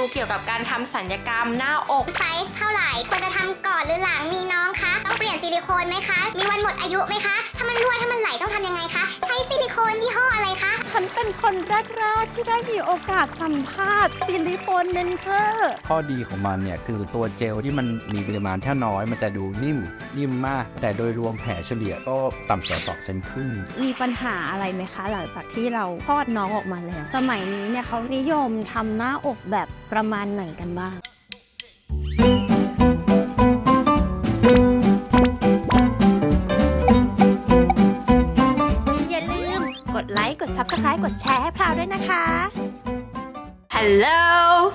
วเกี่ยวกับการทำสัญญกรรมหน้าอก ไซส์เท่าไหร่ควรจะทำก่อนหรือหลังมีน้องคะ ต้องเปลี่ยนซิลิโคนไหมคะ มีวันหมดอายุไหมคะ ถ้ามันรั่วถ้ามันไหลต้องทำยังไงคะ ใช้ซิลิโคนยี่ห้ออะไรคะ ฉันเป็นคนแรก ๆ ที่ได้มีโอกาสสัมภาษณ์ซิลิโคนเมนเทอร์ ข้อดีของมันเนี่ยคือตัวเจลที่มันมีปริมาณแค่น้อย มันจะดูนิ่มนิ่มมาก แต่โดยรวมแผลเฉลี่ยก็ต่ำกว่า2เซนครึ่ง มีปัญหาอะไรไหมคะ หลังจากที่เราคลอดน้องออกมาแล้ว สมัยนี้เนี่ยเขานิยมทำหน้าอกแบบประมาณไหนกันบ้าง อย่าลืมกดไลค์ กด Subscribe กดแชร์ให้พราวด้วยนะคะ ฮัลโหล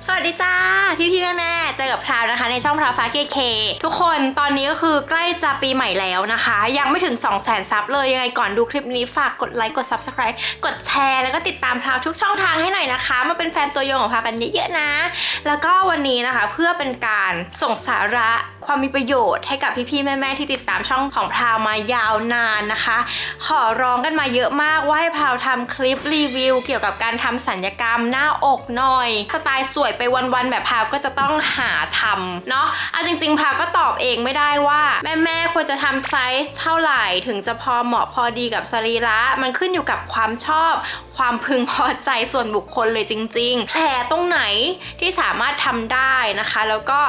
สวัสดีจ้า พี่พี่แม่แม่ กับพราวนะคะ ในช่องพราวฟ้าเคเคทุกคนตอนนี้ก็คือใกล้จะปีใหม่แล้วนะคะ ยังไม่ถึง 2 0 0 0 0 0ซับเลยยังไงก่อนดูคลิปนี้ฝากกดไลค์กด Subscribe กดแชร์แล้วก็ติดตามพราวทุกช่องทางให้หน่อยนะคะ มาเป็นแฟนตัวยงของพราวกันเยอะๆนะ แล้วก็วันนี้นะคะเพื่อเป็นการส่งสาระความมีประโยชน์ให้กับพี่ๆแม่ๆที่ติดตามช่องของพราวมายาวนานนะคะ ขอร้องกันมาเยอะมากว่าให้พราวทำคลิปรีวิว เกี่ยวกับการทำสัญญกรรมหน้าอกหน่อย สไตล์สวยไปวันๆแบบพราวก็จะต้องหาทำเนาะเอาจริง ๆ พราวก็ตอบเองไม่ได้ว่า แม่ๆควรจะทำไซส์เท่าไหร่ถึงจะพอเหมาะพอดีกับสรีระ มันขึ้นอยู่กับความชอบ ความพึงพอใจส่วนบุคคลเลยจริง ๆ แผลตรงไหนที่สามารถทำได้นะคะ แล้วก็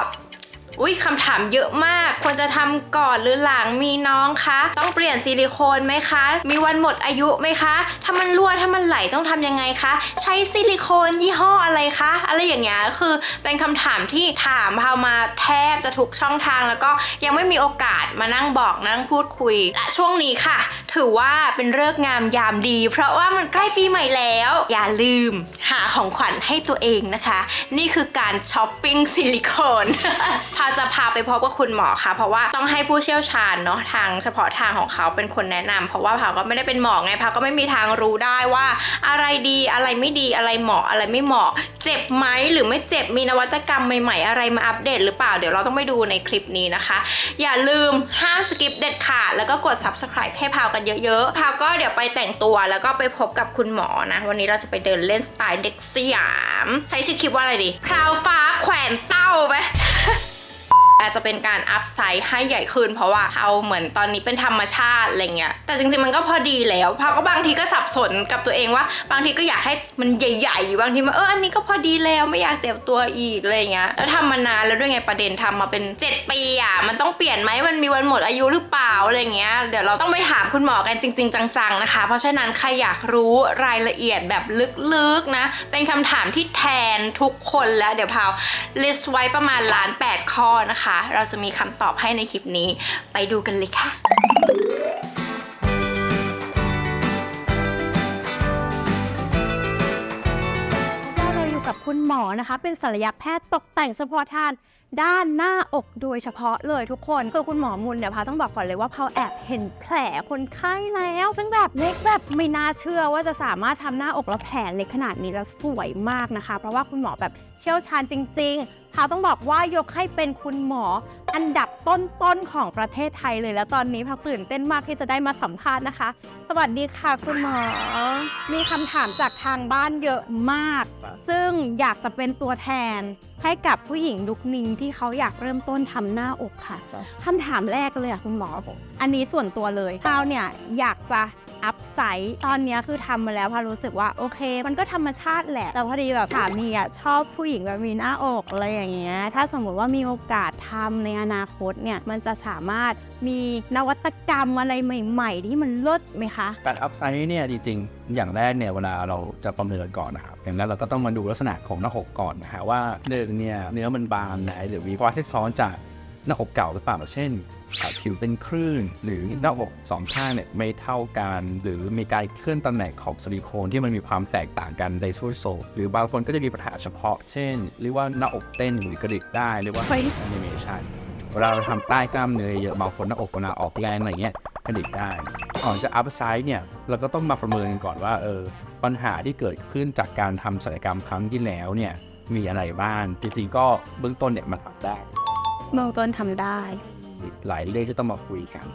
อุ้ยคำถามเยอะมาก ควรจะทำก่อนหรือหลังมีน้องคะ ต้องเปลี่ยนซิลิโคนไหมคะ มีวันหมดอายุไหมคะ ถ้ามันรั่วถ้ามันไหลต้องทำยังไงคะ ใช้ซิลิโคนยี่ห้ออะไรคะ อะไรอย่างเงี้ยคือเป็นคำถามที่ถามพามาแทบจะทุกช่องทางแล้วก็ยังไม่มีโอกาสมานั่งบอกนั่งพูดคุยและช่วงนี้ค่ะ ถือว่าเป็นเลิกงามยามดี เพราะว่ามันใกล้ปีใหม่แล้ว อย่าลืมหาของขวัญให้ตัวเองนะคะ นี่คือการช้อปปิ้งซิลิโคนพาจะพาไปพบกับคุณหมอค่ะ เพราะว่าต้องให้ผู้เชี่ยวชาญเนาะทางเฉพาะทางของเขาเป็นคนแนะนำเพราะว่าพาก็ไม่ได้เป็นหมอไงพาก็ไม่มีทางรู้ได้ว่าอะไรดีอะไรไม่ดีอะไรเหมาะอะไรไม่เหมาะ เจ็บไหมหรือไม่เจ็บมีนวัตกรรมใหม่ๆ อะไรมาอัปเดตหรือเปล่าเดี๋ยวเราต้องไปดูในคลิปนี้นะคะ อย่าลืมห้ามสกิปเด็ดขาดแล้วก็กด subscribe ให้พาวกันเยอะๆพาวก็เดี๋ยวไปแต่งตัวแล้วก็ไปพบกับคุณหมอนะ วันนี้เราจะไปเดินเล่นสไตล์เด็กสยาม ใช้ชื่อคลิปว่าอะไรดีพราวฟ้าแขวนเต้าไหม อาจจะเป็นการอัพไซส์ให้ใหญ่ขึ้น เพราะว่าเอาเหมือนตอนนี้เป็นธรรมชาติอะไรเงี้ยแต่จริงๆมันก็พอดีแล้วเพราะก็บางทีก็สับสนกับตัวเองว่า บางทีก็อยากให้มันใหญ่ๆบางทีมันเอออันนี้ก็พอดีแล้วไม่อยากเจ็บตัวอีกอะไรเงี้ยแล้วทำมานานแล้วด้วยไงประเด็นทำมาเป็น 7 ปีอะมันต้องเปลี่ยนไหมมันมีวันหมดอายุหรือเปล่าอะไรเงี้ยเดี๋ยวเราต้องไปถามคุณหมอกันจริง ๆ จังๆนะคะ เพราะฉะนั้นใครอยากรู้รายละเอียดแบบลึกๆนะ เป็นคำถามที่แทนทุกคนแล้วเดี๋ยวพาว list ไว้ประมาณล้าน8ข้อนะคะเราจะมีคำตอบให้ในคลิปนี้ ไปดูกันเลยค่ะเราอยู่กับคุณหมอนะคะ เป็นศัลยแพทย์ตกแต่งเฉพาะทางด้านหน้าอกโดยเฉพาะเลยทุกคนคือคุณหมอมุนเนี่ยพาต้องบอกก่อนเลยว่าพาแอบเห็นแผลคนไข้แล้ว ซึ่งแบบเล็กแบบไม่น่าเชื่อว่าจะสามารถทำหน้าอกแล้วแผลเล็กขนาดนี้แล้วสวยมากนะคะ เพราะว่าคุณหมอแบบเชี่ยวชาญจริง ๆ พาต้องบอกว่ายกให้เป็นคุณหมออันดับต้นๆของประเทศไทยเลยแล้วตอนนี้พาตื่นเต้นมากที่จะได้มาสัมภาษณ์นะคะ สวัสดีค่ะคุณหมอ มีคำถามจากทางบ้านเยอะมาก ซึ่งอยากจะเป็นตัวแทนให้กับผู้หญิงลุกนิงที่เขาอยากเริ่มต้นทำหน้าอกค่ะครับคำถามแรกเลยอะคุณหมอ อันนี้ส่วนตัวเลยพาวเนี่ยอยากจะ อัพไซต์ตอนนี้คือทำมาแล้วพารู้สึกว่าโอเค มันก็ธรรมชาติแหละ แต่พอดีแบบสามีอะชอบผู้หญิงแบบมีหน้าอกอะไรอย่างเงี้ยถ้าสมมติว่ามีโอกาสทำในอนาคตเนี่ยมันจะสามารถมีนวัตกรรมอะไรใหม่ ๆ ที่มันเลิศไหมคะการอัพไซด์เนี่ยจริงๆ อย่างแรกเนี่ยเวลาเราจะประเมินก่อนนะครับอย่างแรกเราก็ต้องมาดูลักษณะของหน้าอกก่อนนะฮะว่าหนึ่งเนี่ยเนื้อมันบางไหนหรือมีภาวะแทรกซ้อนจาก หน้าอกเก่าหรือเปล่าเช่นอ่าผิวเป็นคลื่น หรือหน้าอกสองข้างเนี่ยไม่เท่ากัน หรือมีการเคลื่อนตำแหน่งของซิลิโคนที่มันมีความแตกต่างกันในส่วนโซหรือบางคนก็จะมีปัญหาเฉพาะ เช่นเรียกว่าหน้าอกเต้นหรือกระดิกได้เรียกว่า face animation เวลาเราทำใต้กล้ามเนื้อเยอะบางคนหน้าอกเวลาออกแรงอะไรเงี้ยกระดิกได้ก่อนจะอัพไซด์เนี่ยเราก็ต้องมาประเมินกันก่อนว่าเออปัญหาที่เกิดขึ้นจากการทำศัลยกรรมครั้งที่แล้วเนี่ยมีอะไรบ้างจริงๆก็เบื้องต้นเนี่ยมันทำได้ เบื้องต้นทำได้หลายเรื่องที่ต้องมาคุยกัน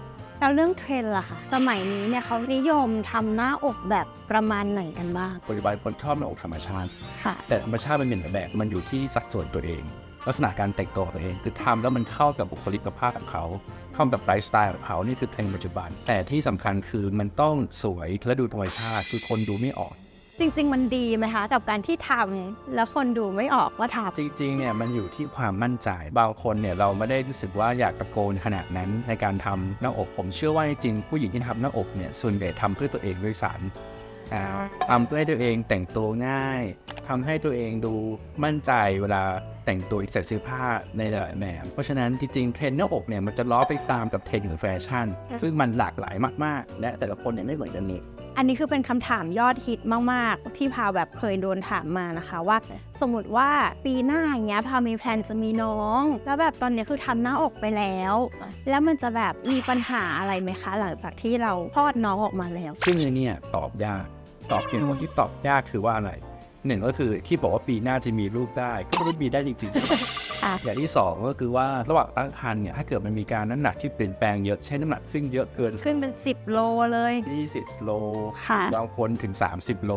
แล้วเรื่องเทรนด์ล่ะคะสมัยนี้เนี่ยเขานิยมทำหน้าอกแบบประมาณไหนกันบ้างปัจจุบันคนชอบหน้าอกธรรมชาติ ค่ะ แต่ธรรมชาติมันเป็นแบบมันอยู่ที่สัดส่วนตัวเอง ลักษณะการแต่งตัวของตัวเอง คือทำแล้วมันเข้ากับบุคลิกภาพของเขาเข้ากับไลฟ์สไตล์ของเขานี่คือเทรนด์ปัจจุบัน แต่ที่สำคัญคือมันต้องสวยและดูธรรมชาติคือคนดูไม่ออก จริง ๆ มันดีไหมคะกับการที่ทำแล้วคนดูไม่ออกว่าทำ จริงๆ เนี่ยมันอยู่ที่ความมั่นใจ บางคนเนี่ยเราไม่ได้รู้สึกว่าอยากตะโกนขนาดนั้นในการทำหน้าอกผมเชื่อว่าจริงๆผู้หญิงที่ทำหน้าอกเนี่ยส่วนใหญ่ทำเพื่อตัวเองด้วยสารอ่าทำเพื่อให้ตัวเองแต่งตัวง่ายทำให้ตัวเองดูมั่นใจเวลาแต่งตัวใส่เสื้อผ้าในหลายแบบเพราะฉะนั้นจริงๆเทรนด์หน้าอกเนี่ยมันจะล้อไปตามกับเทรนด์ของแฟชั่น ซึ่งมันหลากหลายมากๆ และแต่ละคนเนี่ยไม่เหมือนกันนี่ อันนี้คือเป็นคำถามยอดฮิตมาก ๆ ที่พาวแบบเคยโดนถามมานะคะว่า สมมติว่าปีหน้าอย่างเงี้ยพาวมีแพลนจะมีน้อง แล้วแบบตอนเนี้ยคือทำหน้าอกไปแล้ว แล้วมันจะแบบมีปัญหาอะไรไหมคะ หลังจากที่เราคลอดน้องออกมาแล้ว ซึ่งอันเนี่ยตอบยากตอบเพียงคนที่ตอบยากคือว่าอะไรหนึ่งก็คือที่บอกว่าปีหน้าจะมีลูกได้ ก็ไม่มีได้จริงค่ะๆ อย่างที่สองก็คือว่าระหว่างตั้งครรภ์เนี่ยถ้าเกิดมันมีการน้ำหนักที่เปลี่ยนแปลงเยอะเช่นน้ำหนักขึ้นเยอะเกิน ขึ้นเป็น 10 โลเลย 20 โลค่ะบางคนถึง 30 โล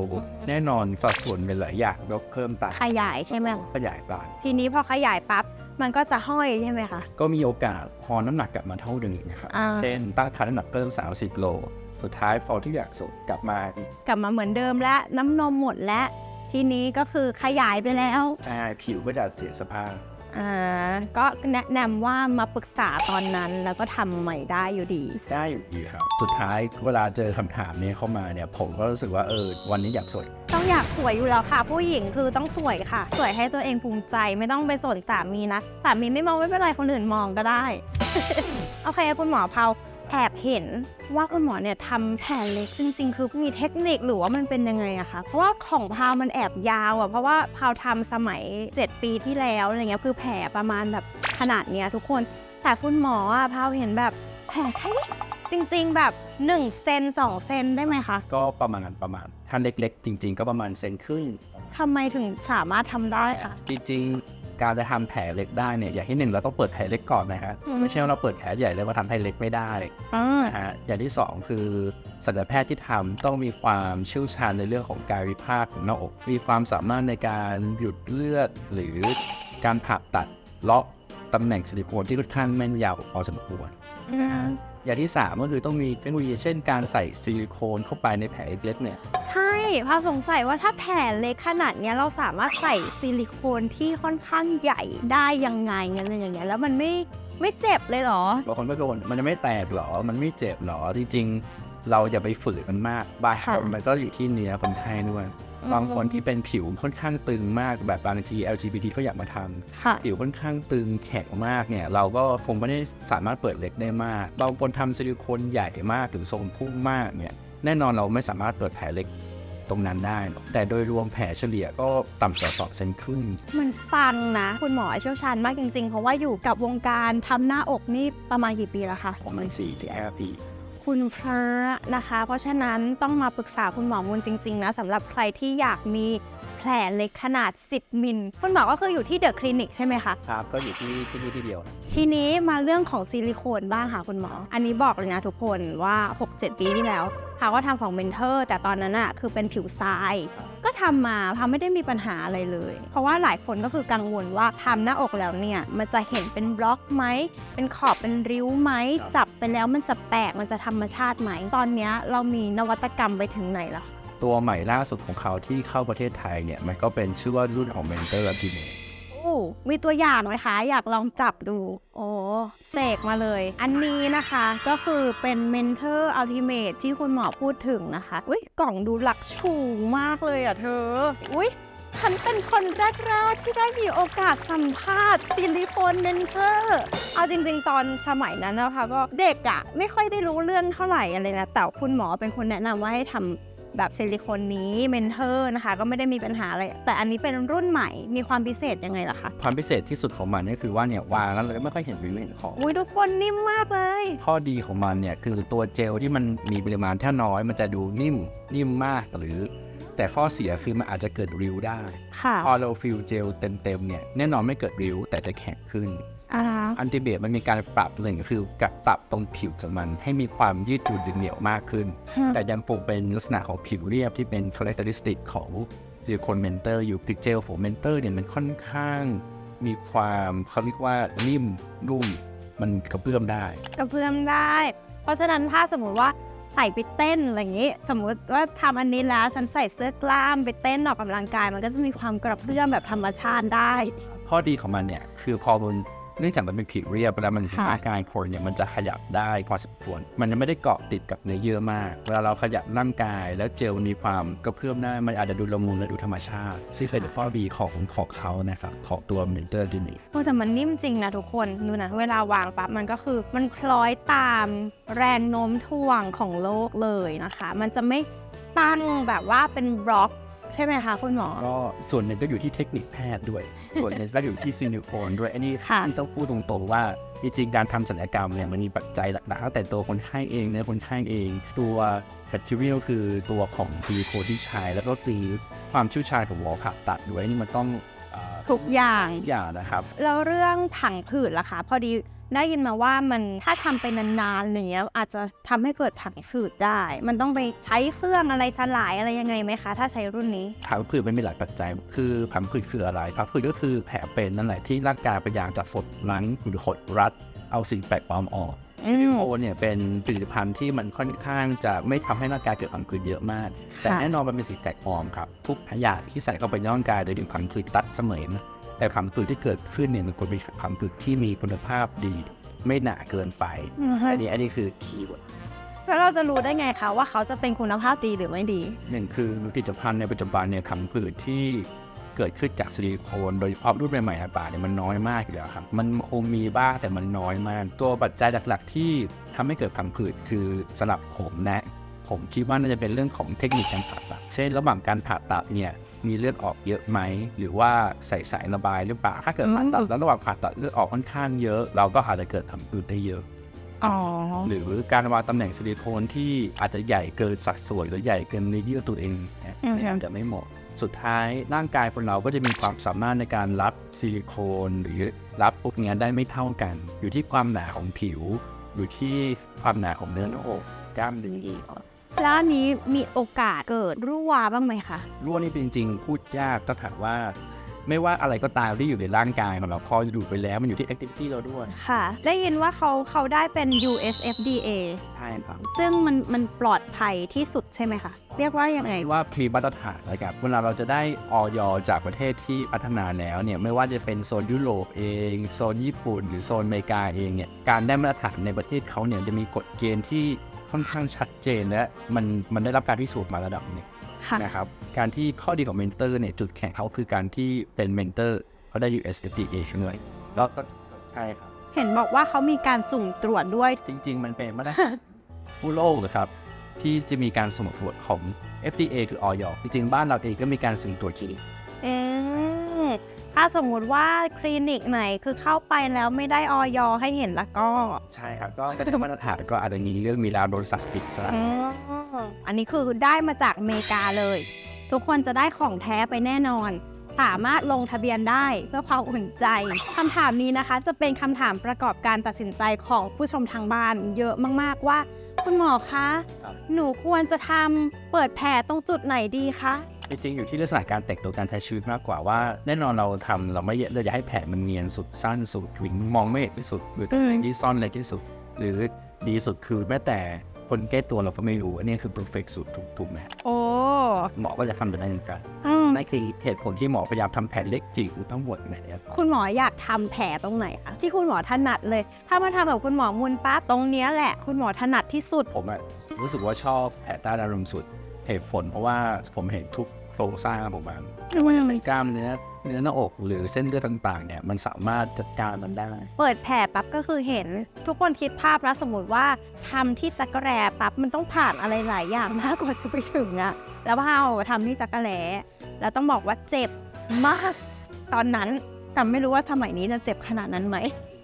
แน่นอนสัดส่วนเป็นหลายอย่างยกเพิ่มตามขยายใช่ไหมขยายตามทีนี้พอขยายปั๊บมันก็จะห้อยใช่ไหมคะ ก็มีโอกาสพอน้ำหนักกลับมาเท่าเดิมนะครับอ่าเช่นตั้งครรภ์น้ำหนักเพิ่ม 30 โล สุดท้ายพอที่อยากสดกลับมาอีกกลับมาเหมือนเดิมแล้วน้ำนมหมดแล้วทีนี้ก็คือขยายไปแล้วใช่ผิวก็จะเสียสภาพ อ่าก็แนะนำว่ามาปรึกษาตอนนั้นแล้วก็ทำใหม่ได้อยู่ดี ได้อยู่ดีครับ สุดท้ายเวลาเจอคำถามนี้เข้ามาเนี่ย ผมก็รู้สึกว่าเออวันนี้อยากสวย ต้องอยากสวยอยู่แล้วค่ะ ผู้หญิงคือต้องสวยค่ะ สวยให้ตัวเองภูมิใจไม่ต้องไปสนสามีนะสามีไม่มองไม่เป็นไรคนอื่นมองก็ได้ โอเคคุณหมอเผา แอบเห็นว่าคุณหมอเนี่ยทำแผลเล็กจริง ๆ คือมีเทคนิคหรือว่ามันเป็นยังไงอะคะ เพราะว่าของพาวมันแอบยาวอะเพราะว่าพาวทำสมัย 7 ปีที่แล้วอะไรเงี้ยคือแผลประมาณแบบขนาดเนี้ยทุกคน แต่คุณหมออะพาวเห็นแบบแผลแค่นี้จริง ๆ แบบ1เซน2เซนได้ไหมคะก็ประมาณประมาณถ้าเล็กๆ จริง ๆ ก็ประมาณเซนครึ่งทำไมถึงสามารถทำได้อะจริงๆ การจะทำแผลเล็กได้เนี่ยอย่างที่หนึ่งเราต้องเปิดแผลเล็กก่อนนะฮะอืมไม่ใช่ว่าเราเปิดแผลใหญ่เลยว่าทำให้เล็กไม่ได้อ่านะฮะอย่างที่สองคือสัตวแพทย์ที่ทำต้องมีความเชี่ยวชาญในเรื่องของกายวิภาคของหน้าอกมีความสามารถในการหยุดเลือดหรือการผ่าตัดเลาะตำแหน่งซิลิโคนที่ค่อนข้างแม่นยำพอสมควร อย่างที่ 3 ก็คือต้องมีเทคโนโลยีเช่นการใส่ซิลิโคนเข้าไปในแผลเล็กๆเนี่ย ใช่พาสงสัยว่าถ้าแผลเล็กขนาดเนี้ยเราสามารถใส่ซิลิโคนที่ค่อนข้างใหญ่ได้ยังไงอะไรอย่างเงี้ยแล้วมันไม่ไม่เจ็บเลยเหรอ บางคนก็โดนมันจะไม่แตกหรอ มันไม่เจ็บหรอ จริงๆ เราอย่าไปฝืนมันมากบางค่ะมันก็อยู่ที่เนื้อคนไข้ด้วย บางคนที่เป็นผิวค่อนข้างตึงมากแบบบางที LGBT เขาอยากมาทำค่ะผิวค่อนข้างตึงแข็งมากเนี่ย เราก็คงไม่ได้สามารถเปิดเล็กได้มากบางคนทำซิลิโคนใหญ่มากหรือทรงพุ่งมากเนี่ยแน่นอนเราไม่สามารถเปิดแผลเล็กตรงนั้นได้หรอกแต่โดยรวมแผลเฉลี่ยก็ต่ำกว่าสองเซนครึ่งมันฟังนะ คุณหมอเชี่ยวชาญมากจริงๆ เพราะว่าอยู่กับวงการทำหน้าอกนี่ประมาณกี่ปีแล้วคะประมาณสี่ถึงห้าปี คุณพระนะคะ เพราะฉะนั้นต้องมาปรึกษาคุณหมอมูลจริง ๆ นะสำหรับใครที่อยากมีแผลเล็กขนาด 10 มิล คุณหมอก็คืออยู่ที่เดอะคลินิกใช่ไหมคะ ครับก็อยู่ที่ที่นี่ที่เดียวนะทีนี้มาเรื่องของซิลิโคนบ้างค่ะคุณหมอ อันนี้บอกเลยนะทุกคนว่า 6-7 ปีที่แล้วพาก็ทำของเมนเทอร์ แต่ตอนนั้นอะคือเป็นผิวทรายก็ ทำมาพาไม่ได้มีปัญหาอะไรเลย เพราะว่าหลายคนก็คือกังวลว่าทำหน้าอกแล้วเนี่ย มันจะเห็นเป็นบล็อกไหม เป็นขอบเป็นริ้วไหม จับไปแล้วมันจะแปลก มันจะธรรมชาติไหม ตอนเนี้ยเรามีนวัตกรรมไปถึงไหนแล้วคะตัวใหม่ล่าสุดของเขาที่เข้าประเทศไทยเนี่ย มันก็เป็นชื่อว่ารุ่นของเมนเตอร์ทีเมีตัวอย่างไหมคะ อยากลองจับดู โอ้เสกมาเลย อันนี้นะคะก็คือเป็น Mentor Ultimate ที่คุณหมอพูดถึงนะคะ อุ้ยกล่องดูหลักชูมากเลยอะเธอ อุ้ยฉันเป็นคนแรกๆที่ได้มีโอกาสสัมภาษณ์ซิลิโคนเมนเทอร์เอาจริงๆ ตอนสมัยนั้นนะคะก็เด็กอะไม่ค่อยได้รู้เรื่องเท่าไหร่อะไรนะ แต่คุณหมอเป็นคนแนะนำว่าให้ทำ แบบซิลิโคนนี้เมนเทอร์นะคะ ก็ไม่ได้มีปัญหาอะไรแต่อันนี้เป็นรุ่นใหม่มีความพิเศษยังไงล่ะคะ ความพิเศษที่สุดของมันเนี่ยคือว่าเนี่ยวางแล้วเราไม่ค่อยเห็นวิวเห็นของอุ้ยทุกคนนิ่มมากเลย ข้อดีของมันเนี่ยคือตัวเจลที่มันมีปริมาณแค่น้อยมันจะดูนิ่มนิ่มมากหรือ แต่ข้อเสียคือมันอาจจะเกิดริ้วได้ค่ะพอเราฟิลเจลเต็มๆเนี่ยแน่นอนไม่เกิดริ้วแต่จะแข็งขึ้น อ่าอันติเบตมันมีการปรับหนึ่งคือกับปรับตรงผิวของมัน ให้มีความยืดหยุ่นดึงเหนียวมากขึ้นแต่ยังคงเป็นลักษณะของผิวเรียบที่เป็น characteristic ของซิลิโคนเมนเตอร์อยู่ติดเจลของเมนเตอร์เนี่ยมันค่อนข้าง มีความเขาเรียกว่านิ่มนุ่มมันกระเพื่อมได้ กระเพื่อมได้ เพราะฉะนั้นถ้าสมมุติว่าใส่ไปเต้นอะไรอย่างนี้ สมมุติว่าทำอันนี้แล้วฉันใส่เสื้อกล้ามไปเต้นออกกำลังกาย มันก็จะมีความกระเพื่อมแบบธรรมชาติได้ ข้อดีของมันเนี่ยคือพอมัน เนื่องจากมันเป็นผิวเรียบแล้วมันค่ะอาการคนเนี่ยมันจะขยับได้พอสมควร มันจะไม่ได้เกาะติดกับเนื้อเยื่อมาก เวลาเราขยับร่างกายแล้วเจลมีความกระเพื่อมได้มันอาจจะดูละมุนและดูธรรมชาติซึ่งเป็นข้อดีของของเขานะครับของตัวเมนเตอร์ดินี่โอ้แต่มันนิ่มจริงนะทุกคนดูนะเวลาวางปั๊บมันก็คือมันคล้อยตามแรงโน้มถ่วงของโลกเลยนะคะ มันจะไม่ตั้งแบบว่าเป็นบล็อก ใช่ไหมคะคุณหมอ ก็ส่วนหนึ่งก็อยู่ที่เทคนิคแพทย์ด้วย ส่วนหนึ่งก็อยู่ที่ซิลิโคนด้วย อันนี้ค่ะที่ต้องพูดตรงๆว่าจริงๆการทำศัลยกรรมเนี่ยมันมีปัจจัยหลักๆตั้งแต่ตัวคนไข้เองเนื้อคนไข้เอง ตัวแบคทีเรียลคือตัวของซิลิโคนที่ใช้ แล้วก็คือความเชี่ยวชาญของหมอผ่าตัดด้วยนี่มันต้องเอ่อทุกอย่างทุกอย่างนะครับ แล้วเรื่องผังผืดล่ะคะ พอดี ได้ยินมาว่ามันถ้าทำไปนานๆอะไรเงี้ยอาจจะทำให้เกิดผังผืดได้ มันต้องไปใช้เครื่องอะไรฉลายอะไรยังไงไหมคะ ถ้าใช้รุ่นนี้ ผังผืดมันมีหลายปัจจัย คือผังผืดคืออะไร ผังผืดก็คือแผลเป็นนั่นแหละที่ร่างกายพยายามจะฝดล้างหรือหดรัด เอาสิ่งแปลกปลอมออกอืมโอเนี่ยเป็นผลิตภัณฑ์ที่มันค่อนข้างจะไม่ทำให้ร่างกายเกิดผังผืดเยอะมาก แต่ค่ะแน่นอนมันเป็นสิ่งแปลกปลอมครับ ทุกอย่างที่ใส่เข้าไปในร่างกายโดยถึงผังผืดตัดเสมอนะ แต่ผังผืดที่เกิดขึ้นเนี่ยมันควรเป็นผังผืดที่มีคุณภาพดี ไม่หนาเกินไปอันนี้อันนี้คือคีย์เวิร์ดแล้วเราจะรู้ได้ไงคะว่าเขาจะเป็นคุณภาพดีหรือไม่ดีหนึ่งคือผลิตภัณฑ์ในปัจจุบันเนี่ยผังผืดที่เกิดขึ้นจากซิลิโคนโดยเฉพาะรุ่นใหม่ๆในป่าเนี่ยมันน้อยมากอยู่แล้วครับ มันคงมีบ้างแต่มันน้อยมาก ตัวปัจจัยหลักๆ ที่ทำให้เกิดผังผืดคือสำหรับผมนะ ผมคิดว่าน่าจะเป็นเรื่องของเทคนิคการผ่าตัด เช่นระหว่างการผ่าตัดเนี่ย มีเลือดออกเยอะไหม หรือว่าใส่สายระบายหรือเปล่า ถ้าเกิดผ่าตัดแล้วระหว่างผ่าตัดเลือดออกค่อนข้างเยอะ เราก็อาจจะเกิดผังผืดได้เยอะอ๋อหรือการวางตำแหน่งซิลิโคนที่อาจจะใหญ่เกินสัดส่วนหรือใหญ่เกินในเยื่อตัวเองนะอืมอาจจะไม่เหมาะสุดท้ายร่างกายคนเราก็จะมีความสามารถในการรับซิลิโคนหรือรับพวกเนี้ยได้ไม่เท่ากัน อยู่ที่ความหนาของผิว อยู่ที่ความหนาของเนื้อหน้าอกกล้ามเนื้อ แล้วอันนี้มีโอกาสเกิดรั่วบ้างไหมคะ รั่วนี่เป็นจริงๆ พูดยากต้องถามว่า ไม่ว่าอะไรก็ตามที่อยู่ในร่างกายของเราพอดูดไปแล้วมันอยู่ที่แอคทิวิตี้เราด้วยค่ะ ได้ยินว่าเขาเขาได้เป็น USFDA ใช่ครับซึ่งมันมันปลอดภัยที่สุดใช่ไหมคะ เรียกว่ายังไง ว่าพรีมาตรฐานนะครับเวลาเราจะได้ออยจากประเทศที่พัฒนาแล้วเนี่ยไม่ว่าจะเป็นโซนยุโรปเอง โซนญี่ปุ่น หรือโซนอเมริกาเองเนี่ยการได้มาตรฐานในประเทศเขาเนี่ยจะมีกฎเกณฑ์ที่ ค่อนข้างชัดเจนและมันมันได้รับการพิสูจน์มาระดับหนึ่งค่ะนะครับการที่ข้อดีของเมนเตอร์เนี่ยจุดแข็งเขาคือการที่เป็นเมนเตอร์เขาได้ US FDA ด้วยแล้วก็ใช่ครับเห็นบอกว่าเขามีการสุ่มตรวจด้วย จริง ๆ มันเป็นมาตรฐานผู้โลกนะครับ ที่จะมีการสุ่มตรวจของ FDA คือออยจริงๆ บ้านเราเองก็มีการสุ่มตรวจคลินิกเออ ถ้าสมมุติว่าคลินิกไหนคือเข้าไปแล้วไม่ได้ออยให้เห็นแล้วก็ ใช่ครับ ก็ก็ได้มาตรฐานก็อาจจะมีเรื่องมีราวโดนสัสปิดซะอ๋ออันนี้คือได้มาจากอเมริกาเลย ทุกคนจะได้ของแท้ไปแน่นอน สามารถลงทะเบียนได้เพื่อความอุ่นใจคำถามนี้นะคะ จะเป็นคำถามประกอบการตัดสินใจของผู้ชมทางบ้าน เยอะมากๆว่า คุณหมอคะ หนูควรจะทำเปิดแผลตรงจุดไหนดีคะ จริงๆอยู่ที่ลักษณะการแต่งตัวการใช้ชีวิตมากกว่าว่า แน่นอนเราทำเราไม่เราอยากให้แผลมันเนียนสุดสั้นสุดถึงมองไม่เห็นที่สุดหรืออืมที่ซ่อนเล็กที่สุด หรือดีสุดคือแม้แต่คนใกล้ตัวเราก็ไม่รู้อันนี้คือ perfect สุดถูกถูกไหมโอ้หมอก็จะทำแบบนั้นเหมือนกันอืมนั่นคือเหตุผลที่หมอพยายามทำแผลเล็กจิ๋วทั้งหมดนะครับคุณหมออยากทำแผลตรงไหนคะที่คุณหมอถนัดเลย ถ้ามาทำกับคุณหมอมุนปั๊บตรงเนี้ยแหละ คุณหมอถนัดที่สุดผมอะรู้สึกว่าชอบแผลต้านอารมณ์สุด เหตุผลเพราะว่าผมเห็นทุกโครงสร้างของมันในกล้ามเนื้อเนื้อหน้าอกหรือเส้นเลือดต่างๆเนี่ยมันสามารถจัดการมันได้ เปิดแผลปั๊บก็คือเห็น ทุกคนคิดภาพนะสมมติว่าทำที่จักรแร้ปั๊บมันต้องผ่านอะไรหลายอย่างมากกว่าจะไปถึงอะแล้วพอเอาทำที่จักรแร้แล้วต้องบอกว่าเจ็บมาก ตอนนั้นแต่ไม่รู้ว่าสมัยนี้จะเจ็บขนาดนั้นไหม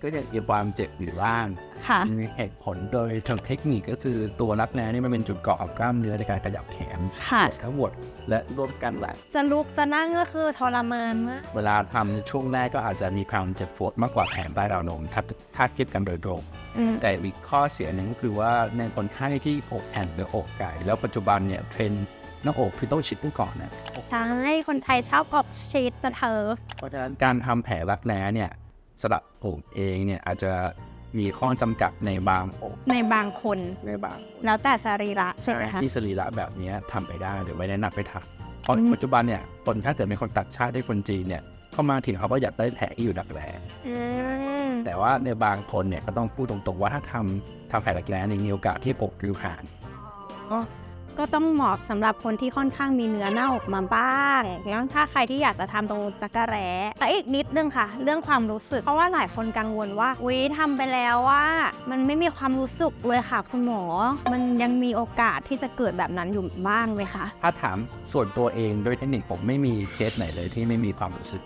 ก็จะมีความเจ็บอยู่บ้างค่ะมีเหตุผลโดยทางเทคนิคก็คือตัวรักแร้นี่มันเป็นจุดเกาะของกล้ามเนื้อในการขยับแขนค่ะทั้งหมดและรวมกันแหละจะลุกจะนั่งก็คือทรมานมากเวลาทำในช่วงแรกก็อาจจะมีความเจ็บปวดมากกว่าแผลใต้ราวนมถ้าถ้าเทียบกันโดยตรงอืมแต่อีกข้อเสียหนึ่งก็คือว่าในคนไข้ที่อกแอนหรืออกไก่แล้วปัจจุบันเนี่ยเทรนด์หน้าอกคือต้องชิดไว้ก่อนนะใช่คนไทยชอบออกชีตนะเธอเพราะฉะนั้นการทำแผลรักแร้เนี่ย สำหรับอกเองเนี่ยอาจจะมีข้อจำกัดในบางอกในบางคน ในบางแล้วแต่สรีระใช่ไหมคะที่สรีระแบบเนี้ยทำไปได้หรือไม่แนะนำไปทำเพราะอืมปัจจุบันเนี่ยคนถ้าเกิดเป็นคนตัดชาติได้คนจีนเนี่ยเข้ามาถึงเขาก็อยากได้แผลที่อยู่รักแร้อืมแต่ว่าในบางคนเนี่ยก็ต้องพูดตรงๆว่าถ้าทำทำแผลรักแร้เนี่ยมีโอกาสที่อกริ้วห่าง ก็ต้องเหมาะสำหรับคนที่ค่อนข้างมีเนื้อหน้าอกมาบ้างแล้วถ้าใครที่อยากจะทำตรงจักระแร้แต่อีกนิดนึงค่ะ เรื่องความรู้สึก เพราะว่าหลายคนกังวลว่าวิทำไปแล้วว่า มันไม่มีความรู้สึกเลยค่ะคุณหมอ มันยังมีโอกาสที่จะเกิดแบบนั้นอยู่บ้างไหมคะ ถ้าถามส่วนตัวเองโดยเทคนิคผมไม่มีเคสไหนเลยที่ไม่มีความรู้สึก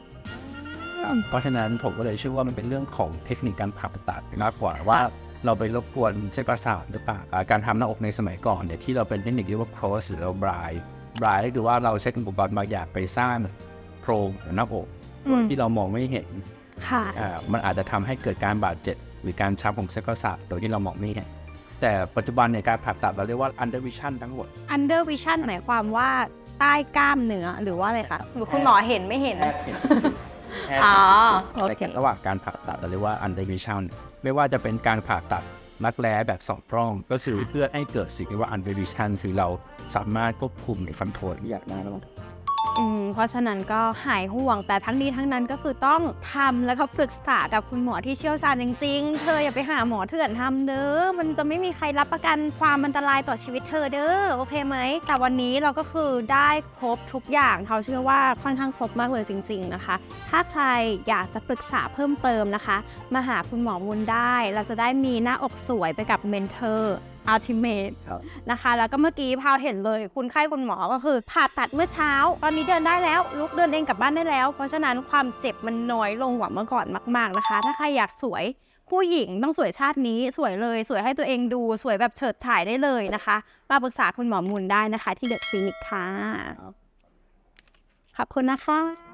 เพราะฉะนั้นผมก็เลยเชื่อว่ามันเป็นเรื่องของเทคนิคการผ่าตัดมากกว่าว่า เราไปรบกวนเส้นประสาทหรือเปล่าอ่าการทำหน้าอกในสมัยก่อนเนี่ยที่เราเป็นเทคนิคเรียกว่า cross หรือว่า bride bride ก็คือว่าเราใช้อุปกรณ์บางอย่างไปสร้างโพรงหรือหน้าอกอืมที่เรามองไม่เห็นค่ะอ่ามันอาจจะทำให้เกิดการบาดเจ็บหรือการช้ำของเส้นประสาทโดยที่เรามองไม่เห็นแต่ปัจจุบันเนี่ยการผ่าตัดเราเรียกว่า under vision ทั้งหมด under vision หมายความว่าใต้กล้ามเนื้อหรือว่าอะไรคะหรือคุณหมอเห็นไม่เห็นอ๋อโอแต่เคระหว่างการผ่าตัดเราเรียกว่า under vision ไม่ว่าจะเป็นการผ่าตัดรักแร้แบบสองร่อง ก็คือเพื่อให้เกิดสิ่งที่ว่า under vision คือเราสามารถควบคุมในฟันโทนอยากได้แล้ว เพราะฉะนั้นก็หายห่วง แต่ทั้งนี้ทั้งนั้นก็คือต้องทำแล้วก็ปรึกษากับคุณหมอที่เชี่ยวชาญจริงๆ เธออย่าไปหาหมอเถื่อนทำเด้อ มันจะไม่มีใครรับประกันความอันตรายต่อชีวิตเธอเด้อ โอเคไหม แต่วันนี้เราก็คือได้ครบทุกอย่าง เขาเชื่อว่าค่อนข้างครบมากเลยจริง ๆนะคะ ถ้าใครอยากจะปรึกษาเพิ่มเติมนะคะ มาหาคุณหมอมุนได้ เราจะได้มีหน้าอกสวยไปกับเมนเทอร์ อัลติเมทครับ นะคะ แล้วก็เมื่อกี้พาวเห็นเลยคุณไข้คุณหมอก็คือผ่าตัดเมื่อเช้า ตอนนี้เดินได้แล้ว ลุกเดินเองกลับบ้านได้แล้ว เพราะฉะนั้นความเจ็บมันน้อยลงกว่าเมื่อก่อนมาก ๆนะคะ ถ้าใครอยากสวยผู้หญิงต้องสวยชาตินี้สวยเลย สวยให้ตัวเองดูสวยแบบเฉิดฉายได้เลยนะคะมาปรึกษาคุณหมอมุนได้นะคะ ที่เดอะคลินิกค่ะขอบคุณนะคะ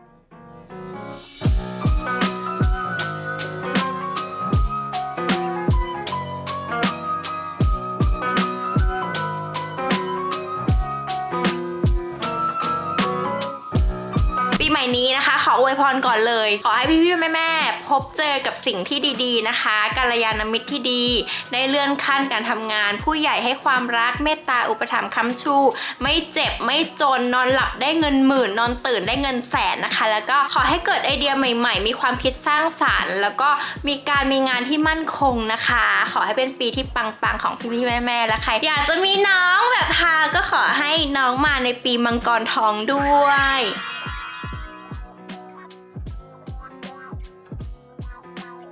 ม่นี้นะคะ ขออวยพรก่อนเลย ขอให้พี่ๆแม่ๆพบเจอกับสิ่งที่ดีๆนะคะกัลยาณมิตรที่ดี ได้เลื่อนขั้นการทำงาน ผู้ใหญ่ให้ความรักเมตตาอุปถัมภ์ค้ำชู ไม่เจ็บไม่จนนอนหลับได้เงินหมื่น นอนตื่นได้เงินแสนนะคะ แล้วก็ขอให้เกิดไอเดียใหม่ ๆ มีความคิดสร้างสารรค์ แล้วก็มีการมีงานที่มั่นคงนะคะ ขอให้เป็นปีที่ปังๆของพี่ๆแม่ๆและใครอยากจะมีน้องแบบพาก็ขอให้น้องมาในปีมังกรทองด้วย